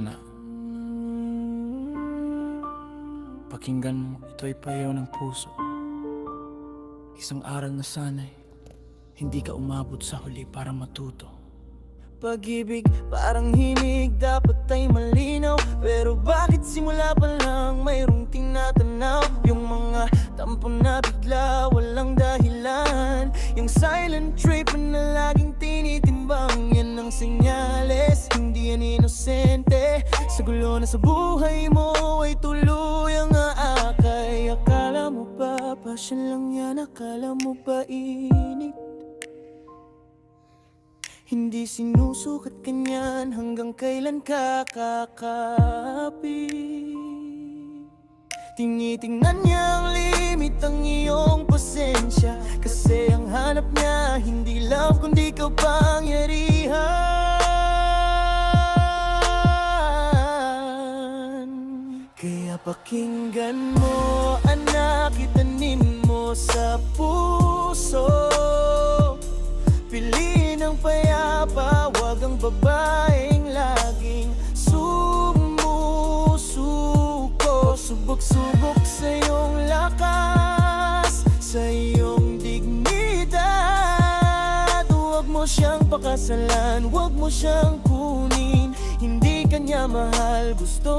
Anak, pakinggan mo, ito ay payaw ng puso. Isang aral na sana'y hindi ka umabot sa huli para matuto. Pag-ibig parang himig dapat ay malinaw. Pero bakit simula pa lang mayroong tinatanaw? Yung mga tampon na bigla walang dahilan. Yung silent treatment na laging tinitimbang Yan ang senyales, hindi yan inosente Sa gulo na sa buhay mo ay tuluyang aakay. Akala mo ba passion lang yan, akala mo ba inip hindi sinusukat kanyan hanggang kailan ka Tinitingnan niya ang limit ang iyong pasensya. Kasi ang hanap niya hindi love kundi kapangyarihan pakinggan mo anak itanim mo sa puso. Piliin ang payapa, wag ang babaeng laging sumusuko. Subok-subok sa iyong lakas, sa iyong dignidad. Huwag mo siyang pakasalan, huwag mo siyang kunin kanya mahal, gusto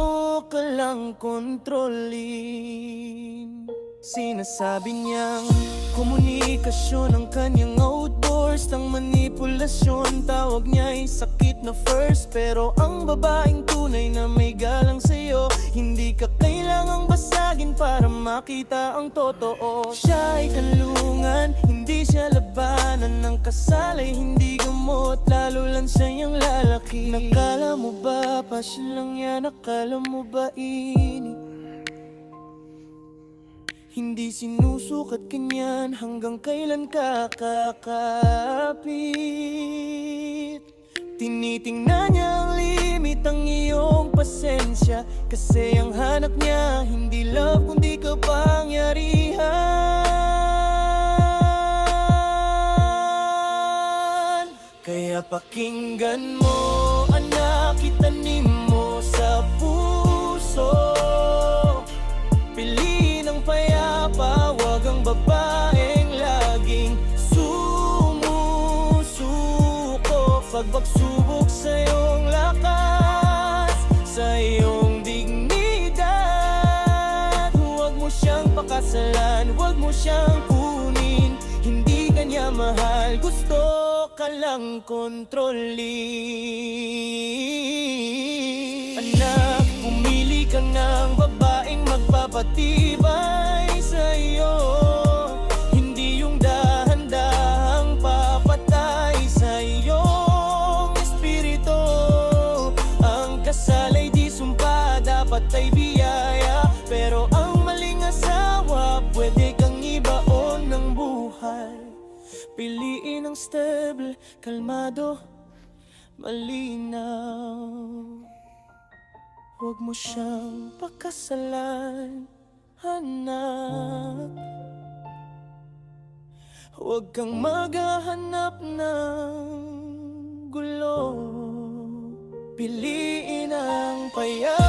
ka lang kontrolin. Sinasabi niyang komunikasyon ang kanyang outburst Ang manipulasyon. Tawag niya ay sakit na first Pero ang babaeng tunay na may galang sa'yo Hindi ka kailangang basagin para makita ang totoo. Siya ay kanlungan, hindi siya labanan Ng kasal ay hindi gamot, lalo lang siya yung lalaki Nakala mo ba, passion lang yan, akala mo ba init hindi sinusukat kanyan hanggang kailan ka kakapit Tinitingnan niya ang limit ang iyong pasensya Kasi ang hanap niya hindi love kundi kapangyarihan Kaya pakinggan mo anak itanim mo sa puso. Piliin ang payapa, wag ang babaeng laging sumusuko. Pagbagsubok sa iyong lakas, sa iyong dignidad. Huwag mo siyang pakasalan, huwag mo siyang kunin. Hindi kanya mahal, gusto ka lang kontrolin. Anak, pumili ka ng babaeng magpapatibay ng stable, kalmado, malinaw. Huwag mo siyang pakasalan, hanap Huwag kang maghahanap ng gulo. Piliin ang payat